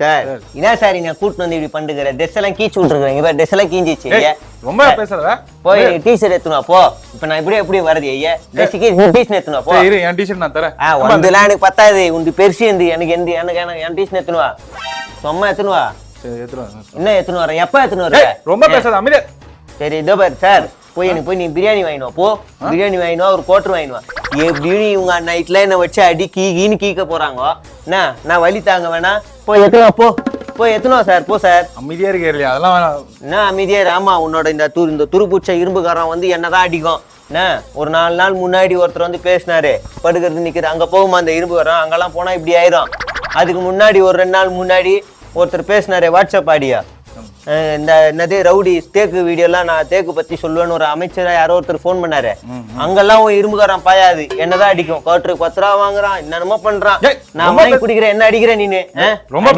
Sir என்ன sir நான் கூட்டிட்டு வந்து இப்படி பண்ணுகிற ட்ரெஸ் எல்லாம் கீச்சு விட்டுருக்கேன் இப்ப ட்ரெஸ் எல்லாம் கீஞ்சிச்சு ரொம்ப பேசுறத போய் டீஷர்ட் எடுத்துனா போ. இப்ப நான் இப்படி எப்படி வருது ஐயா. ட்ரெஸ் டீஷர்ட் எடுத்துனா போ. இரு என் டிஷர்ட் நான் தரேன். ஆ வந்துலாம் எனக்கு பத்தாது. உண்டு பெருசு இருந்து எனக்கு எந்த எனக்கு எனக்கு என் டீஷர்ட் எடுத்துன்னு வா. சும்மா எடுத்துன்னு வா. சரி எடுத்துட்டு வரேன். என்ன எடுத்துன்னு வரேன் எப்ப எடுத்துன்னு ஏய், வர ரொம்ப பேசாத அமைதியா. சரி இதோ பாரு சார். போய் எனக்கு போய் நீ பிரியாணி வாங்கினு வா போ. பிரியாணி வாங்கினு வா ஒரு கோட்டர் வாங்கினு வா. எப்படியும் இவங்க நைட்ல என்ன வச்சு அடி கீ கீன்னு கீக்க போறாங்க. என்ன? நான் வலி தாங்க வேணா. போய் எத்தனை போ. போய் எத்தனை சார். போ சார். அமைதியா இருக்கே இல்லையா? அதெல்லாம் வேணாம். என்ன அமைதியா? இரு. ஆமா உன்னோட இந்த துரு இந்த துருபூச்ச இரும்புக்காரன் வந்து என்னதான் அடிக்கும். என்ன? ஒரு நாலு நாள் முன்னாடி ஒருத்தர் வந்து பேசினாரு. படுக்கிறது நிக்கிறது அங்க போகுமா அந்த இரும்பு வரும். அங்கெல்லாம் போனா இப்படி ஆயிரும். அதுக்கு முன்னாடி ஒரு ரெண்டு நாள் முன்னாடி ஒருத்தர் பேசினாரு. வாட்ஸ்அப் ஆடியா. இந்த என்னது ரவுடி தேக்கு வீடியோலாம் நான் தேக்கு பத்தி சொல்லுவேன்னு ஒரு அமைச்சரா யாரோ ஒருத்தர் ஃபோன் பண்ணாரு. அங்கெல்லாம் உன் இரும்புக்காரன் பாயாது. என்னதான் அடிக்கும். கோட்டருக்கு பத்து ரூபா வாங்குறான். என்னென்னமோ பண்றான். நான் வாங்கி குடிக்கிறேன். என்ன அடிக்கிறேன் நீனு? ரொம்ப